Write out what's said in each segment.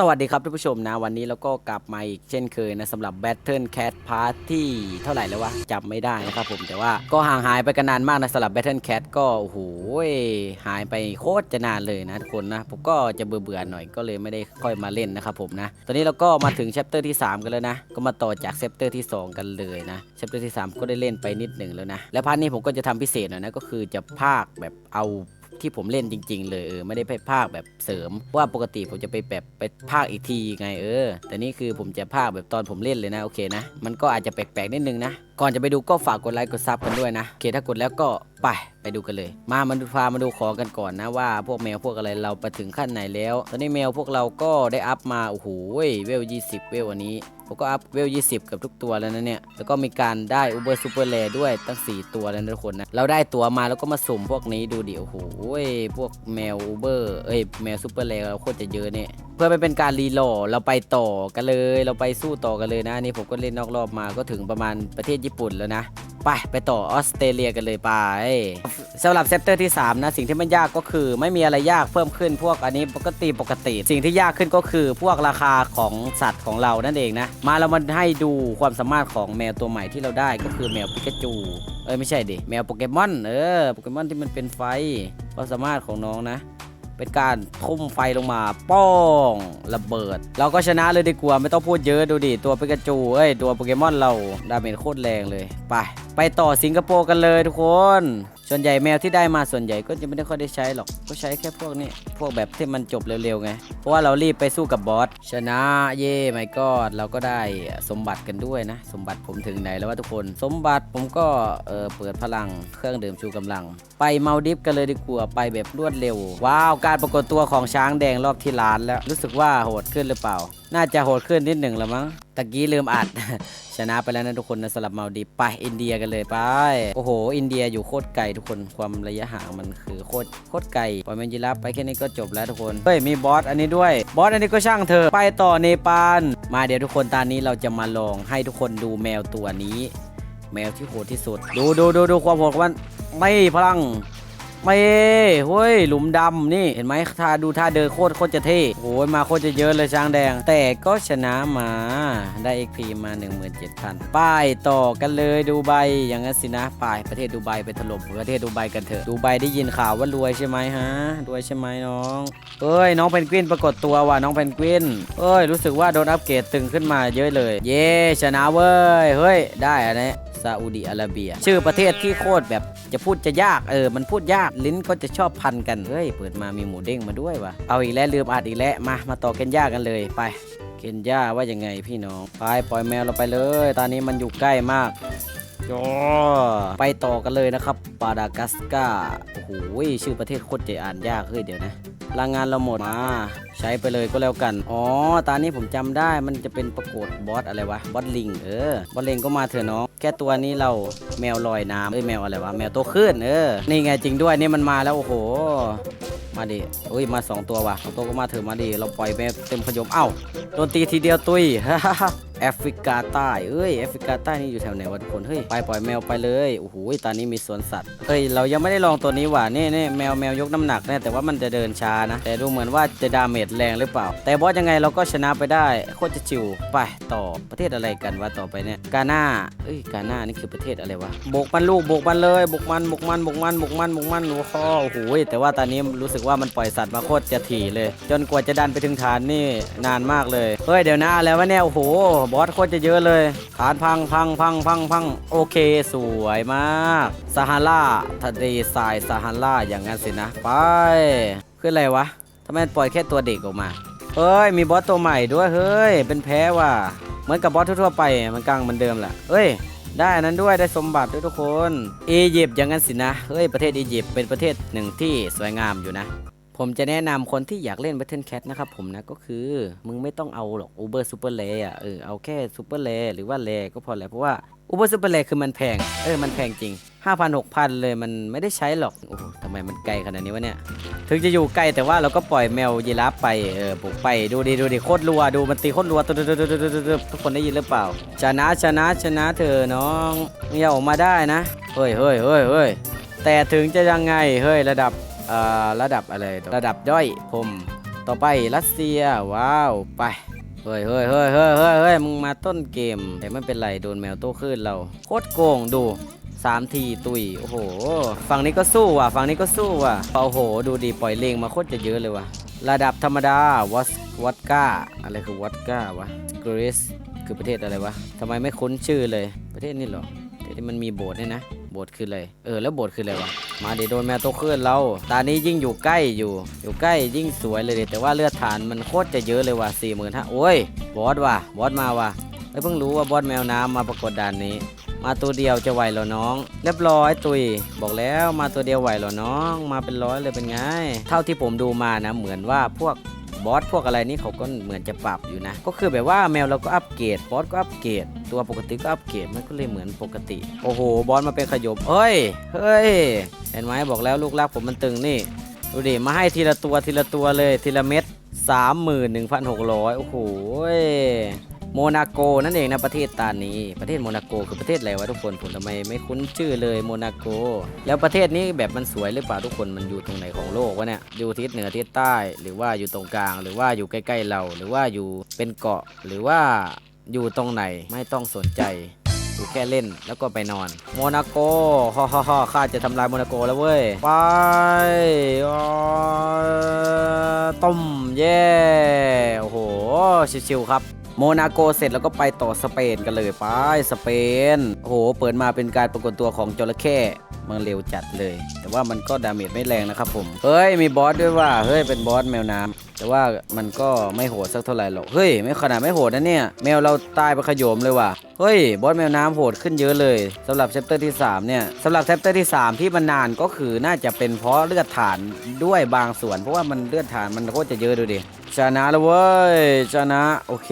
สวัสดีครับท่านผู้ชมนะ วันนี้เราก็กลับมาอีกเช่นเคยนะสำหรับ Battle Cat Part ที่เท่าไหร่แล้ววะจำไม่ได้นะครับผมแต่ว่าก็ห่างหายไปกันนานมากนะสำหรับ Battle Cat ก็โอ้โหหายไปโคตรจะนานเลยนะทุกคนนะผมก็จะเบื่อๆหน่อยก็เลยไม่ได้ค่อยมาเล่นนะครับผมนะ ตอนนี้เราก็มาถึง chapter ที่ 3 กันแล้วนะ ก็มาต่อจาก chapter ที่ 2 กันเลยนะ chapter ที่ 3 ก็ได้เล่นไปนิดหนึ่งแล้วนะและพาร์ทนี้ผมก็จะทำพิเศษหน่อยนะก็คือจะพากย์แบบเอา ที่ผมเล่นจริง ๆ เลยเออไม่ได้ไปภาคแบบเสริมเพราะว่าปกติผมจะไปแบบไปภาคอีกทีไงเออ แต่นี่คือผมจะภาคแบบตอนผมเล่นเลยนะโอเคนะ มันก็อาจจะแปลกๆนิดนึงนะ ก่อนจะไปดูก็ฝากกดไลค์กดซับกันด้วยนะโอเคถ้ากดแล้วก็ไปไปดูกันเลย มามาดูพามาดูของกันก่อนนะว่าพวกแมวพวกอะไรเราไปถึงขั้นไหนแล้ว ตอนนี้แมวพวกเราก็ได้อัพมาโอ้โหเวล 20 เวลอันนี้ผมก็อัพเวล 20 กับทุกตัวแล้วนะเนี่ย แล้วก็มีการได้อุเบอร์ซูเปอร์แลด้วยตั้ง 4 ตัวแล้วนะทุกคนนะ เราได้ตัวมาแล้วก็มาสุ่มพวกนี้ดูดิโอ้โหพวกแมวอุเบอร์เอ้ยแมวซูเปอร์แลเราโคตรจะเยอะเนี่ยเพื่อไปเป็นการรีโหลดเราไปต่อกันเลย เราไปสู้ต่อกันเลยนะนนี่ผมก็เล่นนอกรอบมาก็ถึงประมาณประเทศญี่ปุ่นแล้วนะ ไปไปต่อออสเตรเลียกันเลยไปสำหรับเซปเตอร์ที่ 3 นะ สิ่งที่มันยากก็คือไม่มีอะไรยากเพิ่มขึ้นพวกอันนี้ปกติปกติ สิ่งที่ยากขึ้นก็คือพวกราคาของสัตว์ของเรานั่นเองนะ มาเรามาให้ดูความสามารถของแมวตัวใหม่ที่เราได้ก็คือแมวปิกาจู เอ้ยไม่ใช่ดิ แมวโปเกมอน เออโปเกมอนที่มันเป็นไฟความสามารถของน้องนะ เป็นการทุ่มไฟลงมา ป้องระเบิด เราก็ชนะเลยดีกว่าไม่ต้องพูดเยอะดูดิ ตัวปิกาจูเอ้ย ตัวโปเกมอนเราดาเมจโคตรแรงเลย ไป ไปต่อสิงคโปร์กันเลยทุกคน ส่วนใหญ่แมวที่ได้มาส่วนใหญ่ก็จะไม่ได้ค่อยได้ใช้หรอก ก็ใช้แค่พวกนี้ พวกแบบที่มันจบเร็วๆไง เพราะว่าเรารีบไปสู้กับบอส ชนะเย่ไม่กอดเราก็ได้สมบัติกันด้วยนะ สมบัติผมถึงไหนแล้ววะทุกคน สมบัติผมก็เออเปิดพลังเครื่องดื่มชูกำลัง ไปเมาดิฟกันเลยดีกว่าไปแบบรวดเร็ว ว้าวการปรากฏตัวของช้างแดงรอบที่ร้านแล้วรู้สึกว่าโหดขึ้นหรือเปล่าน่าจะโหดขึ้นนิดหนึ่งละมั้งตะกี้ลืมอัด ชนะไปแล้วนะทุกคนนะสลับเมาดิฟไปอินเดียกันเลยไปโอ้โห อินเดียอยู่โคตรไกลทุกคนความระยะห่างมันคือโคตรโคตรไกลปล่อยแมนจิราไปแค่นี้ก็จบแล้วทุกคนเฮ้ยมีบอสอันนี้ด้วยบอสอันนี้ก็ช่างเธอะไปต่อเนปาลมาเดี๋ยวทุกคนตอนนี้เราจะมาลองให้ทุกคนดูแมวตัวนี้ แมวที่โหดที่สุด ดูดูดูดูความโหดของมันไม่พลัง ไม่เฮ้ยหลุมดำนี่เห็นไหมท่าดูท่าเดินโคตรโคตรจะเท่โอ้ยมาโคตรจะเยอะเลยช้างแดง แต่ก็ชนะมาได้ XP มา 17,000ป้ายต่อกันเลยดูไบอย่างนั้นสินะป้ายประเทศดูไบไปถล่มประเทศดูไบกันเถอะดูไบได้ยินข่าวว่ารวยใช่ไหมฮะรวยใช่ไหมน้องเอ้ยน้องเพนกวินปรากฏตัวว่ะน้องเพนกวินเอ้ยรู้สึกว่าโดนอัปเกรดตึงขึ้นมาเยอะเลย เย้ชนะเว้ยเฮ้ยได้อันนี้ซาอุดิอาระเบีย ชื่อประเทศที่โคตรแบบจะพูดจะยากเออมันพูดยากลิ้นก็จะชอบพันกันเฮ้ยเปิดมามีหมูเด้งมาด้วยวะเอาอีกแล้วลืมอัดอีกแล้วมามาต่อเคนย่ากันเลยไปเคนย่าว่ายังไงพี่น้องไปปล่อยแมวเราไปเลย ตอนนี้มันอยู่ใกล้มาก โอ้ไปต่อกันเลยนะครับปาดากัสกาโอ้โหชื่อประเทศโคตรจะอ่านยากเฮ้ยเดี๋ยวนะพลังงานเราหมดมา ใช้ไปเลยก็แล้วกัน อ๋อตอนนี้ผมจำได้มันจะเป็นประกวดบอสอะไรวะ บอสลิง เออ บอสลิงก็มาเถอะน้อง แค่ตัวนี้เราแมวลอยน้ำเอ้ยแมวอะไรวะ แมวโตขึ้น เออ นี่ไงจริงด้วยนี่มันมาแล้ว โอ้โห มาดิอุ้ย มาสองตัวว่ะสองตัวก็มาเถอะมาดิเราปล่อยแมวเต็มขยม เอ้า โดนตีทีเดียวตุยแอฟริกาใต้เอ้ยแอฟริกาใต้นี่อยู่แถวไหนวะทุกคน เฮ้ย ไปปล่อยแมวไปเลย โอ้โห ตอนนี้มีสวนสัตว์เฮ้ย เรายังไม่ได้ลองตัวนี้ว่ะนี่นี่แมวแมวยกน้ำหนักเนี่ยแต่ว่ามันจะเดินช้านะ แต่ดูเหมือนว่าจะดาเมจแรงหรือเปล่า แต่บอสยังไงเราก็ชนะไปได้ โคตรจะชิวไปต่อ ประเทศอะไรกันวะต่อไปเนี่ย กาหน้าเอ้ย กาหน้านี่คือประเทศอะไรวะ บกมันลูกบกมันเลย บกมันบกมันบกมันบกมันบกมันโอ้โหโอ้โห แต่ว่าตอนนี้รู้สึกว่ามันปล่อยสัตว์มาโคตรจะถี่เลย จนกว่าจะดันไปถึงฐานนี่นานมากเลยเฮ้ยเดี๋ยวนะอะไรวะเนี่ยโอ้โหบอสโคตรจะเยอะเลยฐานพังพังพังพังพังโอเคสวยมากซาฮาราทะเลทรายซาฮาราอย่างนั้นสินะไปคืออะไรวะทำไมปล่อยแค่ตัวเด็กออกมาเฮ้ยมีบอสตัวใหม่ด้วยเฮ้ยเป็นแพ้ว่ะเหมือนกับบอสทั่วๆไปมันกลางเหมือนเดิมแหละเฮ้ยได้นนั้นด้วยได้สมบัติด้วยทุกคนอียิปต์อย่างนั้นสินะเฮ้ยประเทศอียิปต์เป็นประเทศหนึ่งที่สวยงามอยู่นะ ผมจะแนะนำคนที่อยากเล่น Battle Cat นะครับผมนะก็คือ มึงไม่ต้องเอาหรอก Uber Super l a y อะเออเอาแค่ Super l a y หรือว่า l a y ก็พอแล้วเพราะว่า Uber Super l a y คือมันแพง เออมันแพงจริง 5,000 6,000 เลยมันไม่ได้ใช้หรอก โอ้โหทำไมมันไกลขนาดนี้วะเนี่ย ถึงจะอยู่ไกลแต่ว่าเราก็ปล่อยแมวยีราฟไป เออปลุกไปดูดิดูดิโคตรรัวดูมันตีโคตรรัวตุ๊ดตุ๊ดตุ๊ดตุ๊ดตุ๊ดทุกคนได้ยินหรือเปล่า ชนะชนะชนะเธอน้องอย่าออกมาได้นะเฮ้ยเฮ้ยเฮ้ยเฮ้ยแต่ถึงจะยังไงเฮ้ยระดับ ระดับอะไร ระดับย่อยผมต่อไปรัสเซียว้าวไปเฮ้ยเฮ้ยเฮ้ยเฮ้ยเฮ้ยเฮ้ยมึงมาต้นเกมแต่ไม่เป็นไรโดนแมวโต้คลื่นเราโคตรโกงดูสามทีตุยโอ้โหฝั่งนี้ก็สู้ว่ะฝั่งนี้ก็สู้ว่ะโอ้โห ดูดีปล่อยเลงมาโคตรจะเยอะเลยว่ะระดับธรรมดาวัสวัดก้าอะไรคือวัดก้าวะกรีซคือประเทศอะไรวะทำไมไม่คุ้นชื่อเลยประเทศนี้หรอ ที่มันมีโบสถ์เนี่ยนะ โบสถ์คืออะไร เออแล้วโบสถ์คืออะไรวะ มาเดี๋ยวโดนแมวโตเคลื่อนเรา ตานี้ยิ่งอยู่ใกล้อยู่ อยู่ใกล้ยิ่งสวยเลยเดแต่ว่าเลือดฐานมันโคตรจะเยอะเลยว่ะสี่หมื่นห้าโอ้ย บอสว่ะ บอสมาว่ะเอ้เพิ่งรู้ว่าบอสแมวน้ำมาปรากฏด่านนี้ มาตัวเดียวจะไหวเหรอน้อง เรียบร้อยตุย บอกแล้วมาตัวเดียวไหวเหรอน้อง มาเป็นร้อยเลยเป็นไง เท่าที่ผมดูมานะเหมือนว่าพวก บอสพวกอะไรนี่เขาก็เหมือนจะปรับอยู่นะ ก็คือแบบว่าแมวเราก็อัปเกรดบอสก็อัปเกรดตัวปกติก็อัปเกรดมันก็เลยเหมือนปกติ โอ้โห บอสมาเป็นขยบเฮ้ยเฮ้ยเห็นไหมบอกแล้วลูกรักผมมันตึงนี่ดูดิมาให้ทีละตัวทีละตัวเลยทีละเม็ด31,600 โอ้โห โมนาโกนั่นเองนะประเทศตานี้ ประเทศโมนาโกคือประเทศอะไรวะทุกคนผมทำไมไม่คุ้นชื่อเลยโมนาโก แล้วประเทศนี้แบบมันสวยหรือเปล่าทุกคนมันอยู่ตรงไหนของโลกวะเนี่ยอยู่ทิศเหนือทิศใต้ หรือว่าอยู่ตรงกลาง หรือว่าอยู่ใกล้ๆเรา หรือว่าอยู่เป็นเกาะหรือว่าอยู่ตรงไหนไม่ต้องสนใจกูแค่เล่นแล้วก็ไปนอน โมนาโกฮ่าฮ่าฮ่าข้าจะทำลายโมนาโกแล้วเว้ย ไปต้มเย่ โอ้โห ชิวๆครับ โมนาโกเสร็จแล้วก็ไปต่อสเปนกันเลยไปสเปนโอ้โหเปิดมาเป็นการปรากฏตัวของจระเข้มันเร็วจัดเลย แต่ว่ามันก็ดาเมจไม่แรงนะครับผมเฮ้ยมีบอสด้วยว่าเฮ้ยเป็นบอสแมวน้ำแต่ว่ามันก็ไม่โหดสักเท่าไหร่หรอกเฮ้ยไม่ขนาดไม่โหดนะเนี่ย แมวเราตายไปขยมเลยว่ะเฮ้ยบอสแมวน้ำโหดขึ้นเยอะเลยสำหรับเชปเตอร์ที่ 3 เนี่ยสำหรับเชปเตอร์ที่ 3 ที่มันนานก็คือน่าจะเป็นเพราะเลือดฐานด้วยบางส่วน เพราะว่ามันเลือดฐานมันโคตรจะเยอะดูดิ ชนะแล้วเว้ย ชนะ โอเค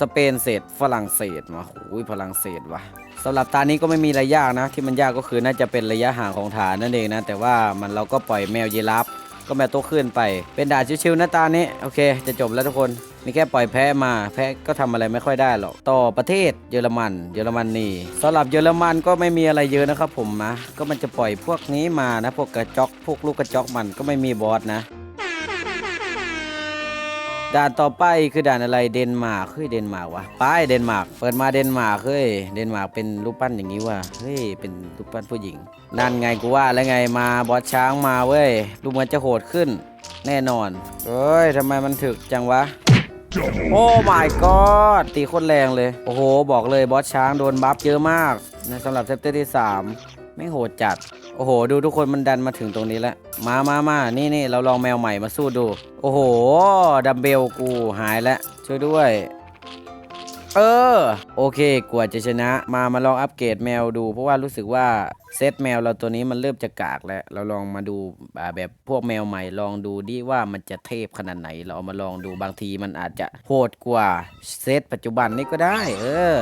สเปนเสร็จฝรั่งเศสมาโอ้ยฝรั่งเศสว่ะสำหรับตานี้ก็ไม่มีอะไรยากนะ ที่มันยากก็คือน่าจะเป็นระยะห่างของฐานนั่นเองนะ แต่ว่ามันเราก็ปล่อยแมวยีราฟก็แมวโตขึ้นไป เป็นด่านชิวๆนะตานี้ โอเค จะจบแล้วทุกคน มีแค่ปล่อยแพ้มา แพ้ก็ทำอะไรไม่ค่อยได้หรอก ต่อประเทศเยอรมัน เยอรมนนีสำหรับเยอรมันก็ไม่มีอะไรเยอะนะครับผมนะ ก็มันจะปล่อยพวกนี้มานะ พวกกระจอก พวกลูกกระจอกมันก็ไม่มีบอสนะ ด่านต่อไปคือด่านอะไรเดนมาร์กเฮ้ยเดนมาร์กวะไปเดนมาร์กเปิดมาเดนมาร์กเฮ้ยเดนมาร์กเป็นรูปปั้นอย่างนี้ว่ะเฮ้ยเป็นรูปปั้นผู้หญิง นั่นไงกูว่าแล้วไงมาบอสช้างมาเว้ยดูเหมือนจะโหดขึ้น แน่นอนเฮ้ยทำไมมันถึกจังวะโอ้ my god ตีโคตรแรงเลย โอ้โห บอกเลยบอสช้างโดนบัฟเยอะมาก ในสำหรับเซปเตอร์ที่ 3 ไม่โหดจัด โอ้โห ดูทุกคนมันดันมาถึงตรงนี้แล้ว มามามานี่นี่เราลองแมวใหม่มาสู้ดู โอ้โห ดัมเบลกูหายแล้วช่วยด้วย เออ โอเคกว่าจะชนะ มามาลองอัปเกรดแมวดู เพราะว่ารู้สึกว่าเซตแมวเราตัวนี้มันเริ่มจะกากแล้ว เราลองมาดูแบบพวกแมวใหม่ลองดูดิว่ามันจะเทพขนาดไหน เราเอามาลองดูบางทีมันอาจจะโหดกว่าเซตปัจจุบันนี่ก็ได้ เออ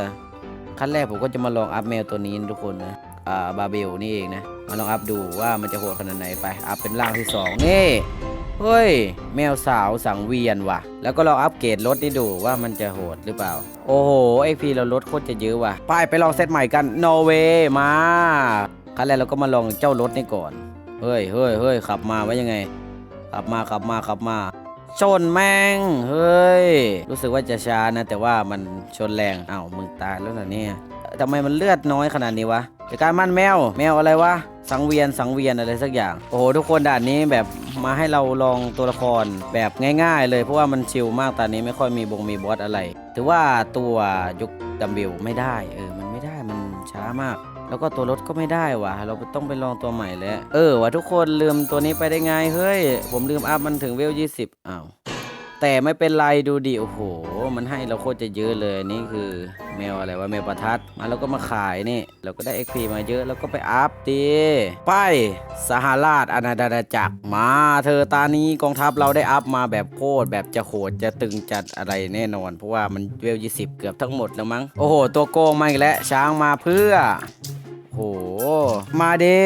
ขั้นแรกผมก็จะมาลองอัพแมวตัวนี้ทุกคนนะ บาเบลนี่เองนะมาลองอัพดูว่ามันจะโหดขนาดไหนไป อัพเป็นร่างที่สองนี่ เฮ้ย แมวสาวสังเวียนว่ะ แล้วก็ลองอัปเกรดรถนี่ดูว่ามันจะโหดหรือเปล่า โอ้โหไอพีเราลดโคตรจะเยอะว่ะ ไปไปลองเซตใหม่กันนอร์เวย์มาขั้นแรกเราก็มาลองเจ้ารถนี่ก่อน เฮ้ยเฮ้ยเฮ้ยขับมาไว้ยังไง ขับมาขับมาขับมา ชนแม่งเฮ้ย รู้สึกว่าจะช้านะ แต่ว่ามันชนแรงอ้าวมึงตายแล้วเหรอเนี่ย ทำไมมันเลือดน้อยขนาดนี้วะจากการมั่นแมว แมวอะไรวะ สังเวียน สังเวียนอะไรสักอย่าง โอ้โห ทุกคนด่านนี้แบบมาให้เราลองตัวละครแบบง่าย ๆ เลยเพราะว่ามันชิลมากตอนนี้ไม่ค่อยมีบงมีบอสอะไร ถือว่าตัวยุคดัมเบลไม่ได้ เออ มันไม่ได้ มันช้ามากแล้วก็ตัวรถก็ไม่ได้วะเราต้องไปลองตัวใหม่แล้ว เออวะทุกคนลืมตัวนี้ไปได้ไง เฮ้ย ผมลืมอัพมันถึงเวล20อ้าว แต่ไม่เป็นไรดูดิ โอ้โห มันให้เราโคตรจะเยอะเลยนี่คือแมวอะไรวะแมวประทัด มาแล้วก็มาขายนี่ เราก็ได้ XP มาเยอะแล้วก็ไปอัพดีไปสหราชอาณาจักรมา เธอตานี้กองทัพเราได้อัพมาแบบโคตรแบบจะโหดจะตึงจัดอะไรแน่นอน เพราะว่ามันเวล20เกือบทั้งหมดแล้วมั้งโอ้โห ตัวโกงมาอีกแล้วช้างมาเพื่อโห มาเด้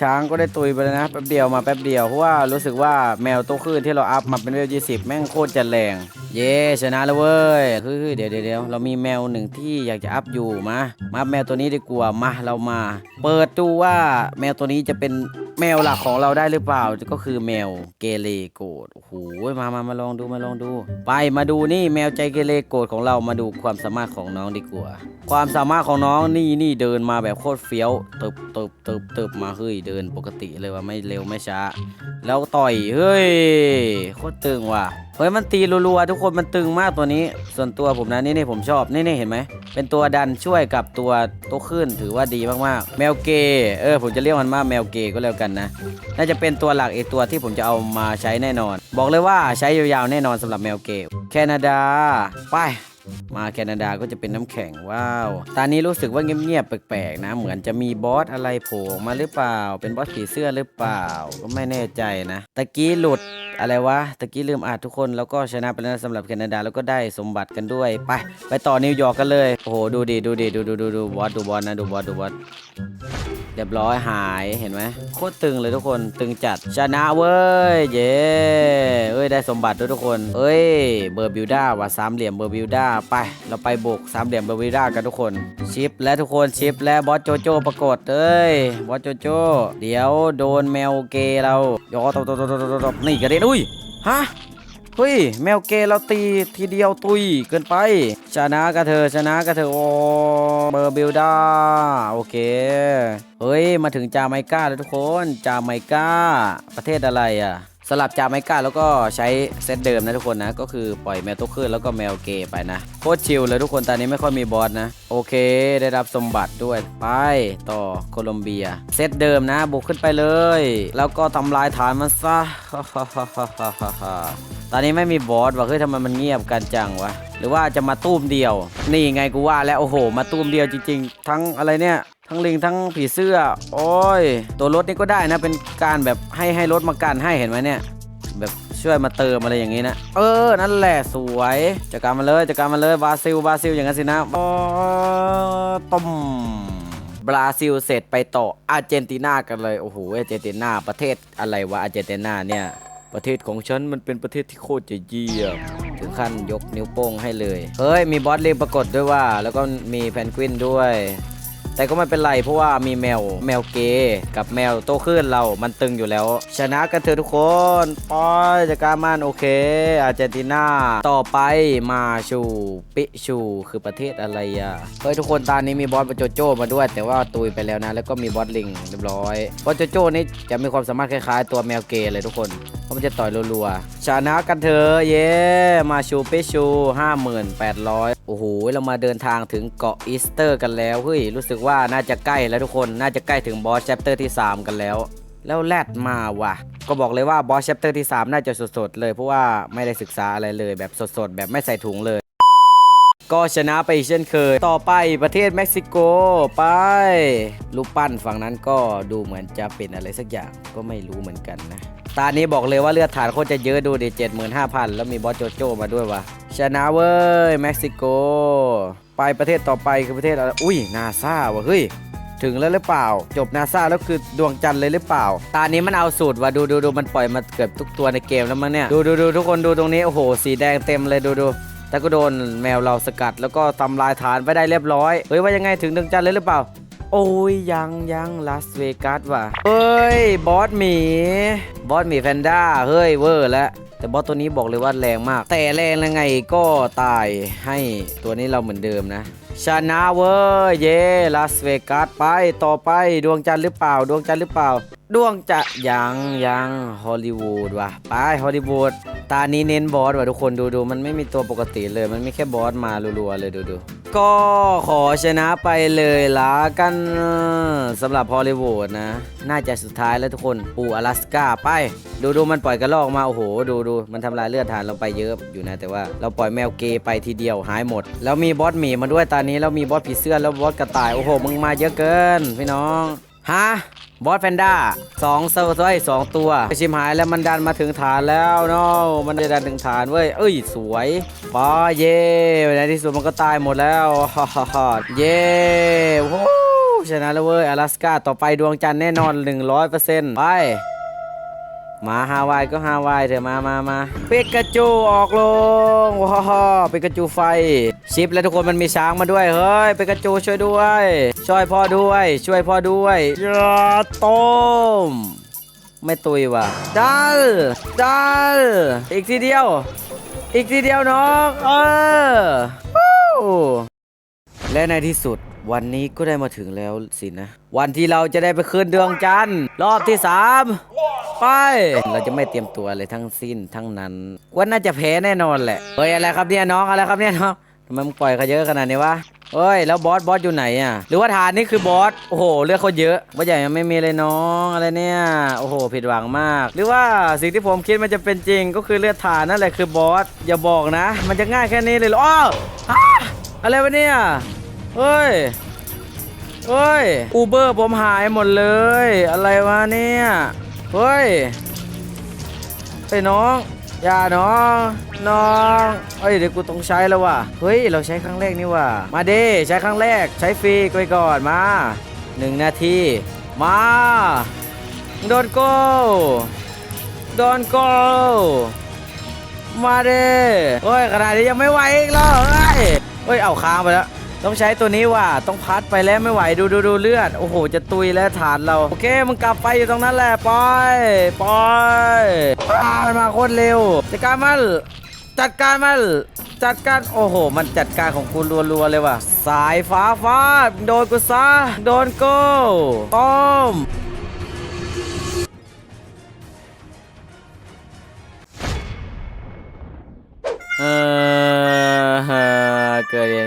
ช้างก็ได้ตุยไปแล้วนะแป๊บเดียวมาแป๊บเดียวเพราะว่ารู้สึกว่าแมวโตวคลื่นที่เราอัพมาเป็นเวล20แม่งโคตรจะแรง เย้ชนะแล้วเว้ยคือเดี๋ยวเดี๋ยวเดี๋ยวเรามีแมวหนึ่งที่อยากจะอัพอยู่มามาแมวตัวนี้ดีกว่ามาเรามา เปิดดูว่าแมวตัวนี้จะเป็นแมวหลักของเราได้หรือเปล่า ก็คือแมวเกเรโกรธโอ้โหมามามาลองดูมาลองดู ไปมาดูนี่แมวใจเกเรโกรธของเรามาดูความสามารถของน้องดีกว่า ความสามารถของน้องนี่นี่เดินมาแบบโคตรเฟี้ยวเติบเติบเติบเติบมาเฮ้ยเดินปกติเลยว่าไม่เร็วไม่ช้า แล้วต่อยเฮ้ยโคตรตึงว่ะเฮ้ยมันตีรัวๆทุกคนมันตึงมากตัวนี้ ส่วนตัวผมนะนี่นี่ผมชอบนี่นี่เห็นไหมเป็นตัวดันช่วยกับตัวโตขึ้นถือว่าดีมากๆ แมวเกเออผมจะเรียกมันว่าแมวเกก็แล้วกันนะ น่าจะเป็นตัวหลักอีกตัวที่ผมจะเอามาใช้แน่นอน บอกเลยว่าใช้ยาวๆแน่นอนสำหรับแมวเกแคนาดาไปมาแคนาดาก็จะเป็นน้ำแข็งว้าว ตอนนี้รู้สึกว่าเงียบๆแปลกๆนะ เหมือนจะมีบอสอะไรโผล่มาหรือเปล่า เป็นบอสผีเสื้อหรือเปล่า ก็ไม่แน่ใจนะ ตะกี้หลุด อะไรวะตะกี้ลืมอ่านทุกคนแล้วก็ชนะไปแล้วสำหรับแคนาดาแล้วก็ได้สมบัติกันด้วย ไป ไปต่อนิวยอร์กกันเลยโอ้โหดูดิดูดิดูดูดูดูบอสดูบอสนะดูบอสดูบอสเรียบร้อยหายเห็นไหมโคตรตึงเลยทุกคนตึงจัดชนะเว้ยเย้เอ้ยได้สมบัติด้วยทุกคน เอ้ยเบอร์บิวด้าว่ะสามเหลี่ยมเบอร์บิวด้าไป เราไปบุกสามเหลี่ยมเบอร์บิวด้ากันทุกคนชิปและทุกคนชิปและบอสโจโจปรากฏเอ้ยบอสโจโจ เดี๋ยวโดนแมวเกเรายอตบตบตบตบตบตบนี่กระเด็นอุ้ยฮะเฮ้ยแมวเกเราตีทีเดียวตุยเกินไป ชนะกันเธอชนะกันเธอโอเบอร์บิลดาโอเค เฮ้ย มาถึงจาไมกาแล้วทุกคนจาไมกาประเทศอะไรอะ สลับจากไมกาแล้วก็ใช้เซตเดิมนะทุกคนนะ ก็คือปล่อยแมวโตขึ้นแล้วก็แมวเกย์ไปนะโคตรชิลเลยทุกคนตอนนี้ไม่ค่อยมีบอสนะ โอเค ได้รับสมบัติด้วย ไปต่อโคลอมเบีย เซตเดิมนะ บุกขึ้นไปเลย แล้วก็ทำลายฐานมันซะตอนนี้ไม่มีบอสว่ะเฮ้ยทำไมมันเงียบกันจังวะหรือว่าจะมาตุ้มเดียว นี่ไงกูว่าแล้วโอ้โห มาตุ้มเดียวจริง ๆ ทั้งอะไรเนี่ย ทั้งลิงทั้งผีเสื้อ โอ้ย ตัวรถนี่ก็ได้นะ เป็นการแบบให้ให้รถมากันให้เห็นไหมเนี่ย แบบช่วยมาเติมอะไรอย่างงี้นะ เออ นั่นแหละสวยจัดการมาเลยจัดการมาเลยบราซิลบราซิลอย่างนั้นสินะโอ้ต้มบราซิลเสร็จไปต่ออาร์เจนตินากันเลย โอ้โหอาร์เจนตินาประเทศอะไรวะอาร์เจนตินาเนี่ยประเทศของฉันมันเป็นประเทศที่โคตรจะเยี่ยมถึงขั้นยกนิ้วโป้งให้เลย เฮ้ย มีบอสเลงปรากฏด้วยว่า แล้วก็มีแพนกวินด้วย แต่ก็ไม่เป็นไรเพราะว่ามีแมวแมวเกย์กับแมวโตขึ้นเรา มันตึงอยู่แล้ว ชนะกันเถอะทุกคนปอยจัการมันโอเค อาร์เจนตินาต่อไปมาชูปิชูคือประเทศอะไรอะเฮ้ยทุกคนตอนนี้มีบอสโจโจมาด้วย แต่ว่าตุยไปแล้วนะ แล้วก็มีบอสลิงเรียบร้อยบอสโจโจนี่จะมีความสามารถคล้ายๆ ตัวแมวเกย์เลยทุกคน ราะมันจะต่อยรัวๆชนะกันเถอะเย้มาชูเปชู58,000 โอ้โห เรามาเดินทางถึงเกาะอีสเตอร์กันแล้วเฮ้ยรู้สึกว่าน่าจะใกล้แล้วทุกคนน่าจะใกล้ถึงบอสแชปเตอร์ที่ 3 กันแล้ว แล้วแรดมาว่ะ ก็บอกเลยว่าบอสแชปเตอร์ที่ 3 น่าจะสดๆเลยเพราะว่าไม่ได้ศึกษาอะไรเลยแบบสดๆ แบบไม่ใส่ถุงเลยก็ชนะไปอีกเช่นเคย ต่อไปประเทศเม็กซิโกไปรูปปั้นฝั่งนั้นก็ดูเหมือนจะเป็นอะไรสักอย่างก็ไม่รู้เหมือนกันนะ ตานี้บอกเลยว่าเลือดฐานโคตรจะเยอะดูดิเจ็ดหมื่นห้าพันแล้วมีบอสโจโจมาด้วยวะชนะเว้ยเม็กซิโก ไปประเทศต่อไปคือประเทศอะไรอุ้ยนาซาวะเฮ้ยถึงแล้วหรือเปล่า จบนาซาแล้วคือดวงจันทร์เลยหรือเปล่า ตานี้มันเอาสูตรว่ะดูดูดูมันปล่อยมาเกือบทุกตัวในเกมแล้วมั้งเนี่ย ดูดูดูทุกคนดูตรงนี้โอ้โหสีแดงเต็มเลยดูดูแต่ก็โดนแมวเราสกัดแล้วก็ทำลายฐานไปได้เรียบร้อย เฮ้ยว่ายังไงถึงดวงจันทร์เลยหรือเปล่า โอ้ยยังยังลาสเวกัสว่ะเฮ้ย บอสหมี บอสหมีแพนด้า เฮ้ย เวอร์แล้วแต่บอสตัวนี้บอกเลยว่าแรงมาก แต่แรงยังไงก็ตายให้ตัวนี้เราเหมือนเดิมนะชนะเว้ยเย่ลาสเวกัสไปต่อไปดวงจันทร์หรือเปล่า ดวงจันทร์หรือเปล่า ดวงจะยังยังฮอลลีวูดว่ะไปฮอลลีวูด ตานี้เน้นบอสว่ะทุกคนดูดูมันไม่มีตัวปกติเลย มันไม่แค่บอสมารัวๆเลยดูดูก็ขอชนะไปเลยละกันสำหรับฮอลลีวูดนะ น่าจะสุดท้ายแล้วทุกคนปูอลาสก้าไป ดูดูมันปล่อยกระลอกมา โอ้โห ดูดูมันทำลายเลือดฐานเราไปเยอะอยู่นะ แต่ว่าเราปล่อยแมวเกย์ไปทีเดียวหายหมด แล้วมีบอสหมีมาด้วยตอนนี้แล้วมีบอสผีเสื้อแล้วบอสกระต่าย โอ้โห มึงมาเยอะเกิน พี่น้อง ฮะบอสแพนด้าสองเซอร์ไซสองตัวชิมหายแล้วมันดันมาถึงฐานแล้วเนาะมันจะดันถึงฐานเว้ยเอ้ยสวยปอเย่ในที่สุดมันก็ตายหมดแล้วฮ่าฮ่าฮ่าเย่โอ้ชนะแล้วเว้ยอลาสก้าต่อไปดวงจันทร์แน่นอน 100%ไป มาฮาวายก็ฮาวายเถอะมามามาเปกาจูออกลงว้าวปิกาจูไฟชิปแล้วทุกคนมันมีช้างมาด้วยเฮ้ยเปกาจูช่วยด้วย ช่วยพ่อด้วย ช่วยพ่อด้วยอย่าต้มไม่ตุยว่ะดัลดัลอีกทีเดียว อีกทีเดียวน้องเออ และในที่สุดวันนี้ก็ได้มาถึงแล้วสินะ วันที่เราจะได้ไปคืนดวงจันทร์รอบที่สามไป เราจะไม่เตรียมตัวอะไรทั้งสิ้นทั้งนั้นว่าน่าจะแพ้แน่นอนแหละเฮ้ยอะไรครับเนี่ยน้องอะไรครับเนี่ยน้องทำไมมึงปล่อยเขาเยอะขนาดนี้วะเฮ้ยแล้วบอสบอสอยู่ไหนอะ หรือว่าฐานนี่คือบอสโอ้โหเลือกเขาเยอะว่าใหญ่ยังไม่มีเลยน้องอะไรเนี่ยโอ้โหผิดหวังมาก หรือว่าสิ่งที่ผมคิดมันจะเป็นจริงก็คือเลือดฐานนั่นแหละคือบอสอย่าบอกนะ มันจะง่ายแค่นี้เลยหรออ้าอะไรวะเนี่ย เฮ้ยเฮ้ยอูเบอร์ผมหายหมดเลย อะไรวะเนี่ยเฮ้ยไอ้ยน้องอย่าน้องน้องเฮ้ยเดี๋ยวกูต้องใช้แล้วว่ะเฮ้ยเราใช้ครั้งแรกนี่ว่ะมาเด้ใช้ครั้งแรกใช้ฟรีไปก่อนมาหนึ่งนาทีมาโดนโกโดนโกมาเด้เฮ้ยขนาดนี้ยังไม่ไหวอีกเหรอเฮ้ยเฮ้ยเอาค้างไปแล้ว ต้องใช้ตัวนี้ว่ะต้องพัดไปแล้วไม่ไหวดูดูดูเลือด โอ้โห จะตุยแล้วฐานเรา โอเคมึงกลับไปอยู่ตรงนั้นแหละปอยปอยอามันมาโคตรเร็ว จัดการมันจัดการมันจัดการโอ้โห มันจัดการของกูรัวๆเลยว่ะ สายฟ้าฟาดโดนกูซะโดนกูต้ม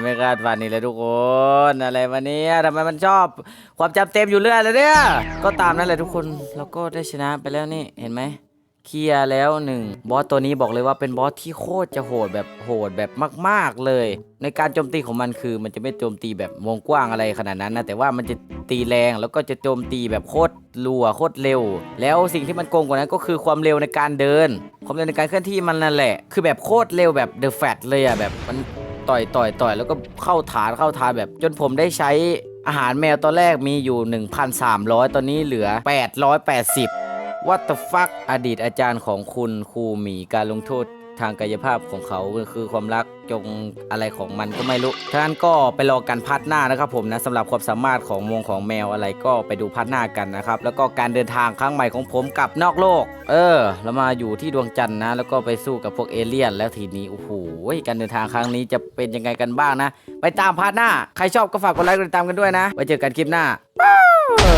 ไม่คาดฝันนี่เลยทุกคน อะไรวะเนี่ยทำไมมันชอบ ความจำเต็มอยู่เรื่อยเลยเนี่ย ก็ตามนั่นแหละทุกคน แล้วก็ได้ชนะไปแล้วนี่ เห็นไหม เคลียร์แล้วหนึ่งบอสตัวนี้บอกเลยว่าเป็นบอสที่โคตรจะโหดแบบโหดแบบมาก ๆเลย ในการโจมตีของมันคือ มันจะไม่โจมตีแบบวงกว้างอะไรขนาดนั้นนะ แต่ว่ามันจะตีแรงแล้วก็จะโจมตีแบบโคตรรัวโคตรเร็ว แล้วสิ่งที่มันโกงกว่านั้นก็คือความเร็วในการเดิน ความเร็วในการเคลื่อนที่มันนั่นแหละ คือแบบโคตรเร็วแบบเดอะแฟตเลยอะแบบมัน ต่อยต่อยต่อยแล้วก็เข้าฐานเข้าฐานแบบ จนผมได้ใช้อาหารแมวตอนแรกมีอยู่ 1,300 ตอนนี้เหลือ 880 What the fuck อดีตอาจารย์ของคุณครูหมีการลงโทษ ทางกายภาพของเขาคือความรักจงอะไรของมันก็ไม่รู้ท่านก็ไปรอกันพาร์ทหน้านะครับผมนะสำหรับความสามารถของมงของแมวอะไรก็ไปดูพาร์ทหน้ากันนะครับ แล้วก็การเดินทางครั้งใหม่ของผมกลับนอกโลก เออ แล้วมาอยู่ที่ดวงจันทร์นะ แล้วก็ไปสู้กับพวกเอเลี่ยน แล้วทีนี้โอ้โหการเดินทางครั้งนี้จะเป็นยังไงกันบ้างนะ ไปตามพาร์ทหน้า ใครชอบก็ฝากกดไลค์กดติดตามกันด้วยนะไว้เจอกันคลิปหน้าบา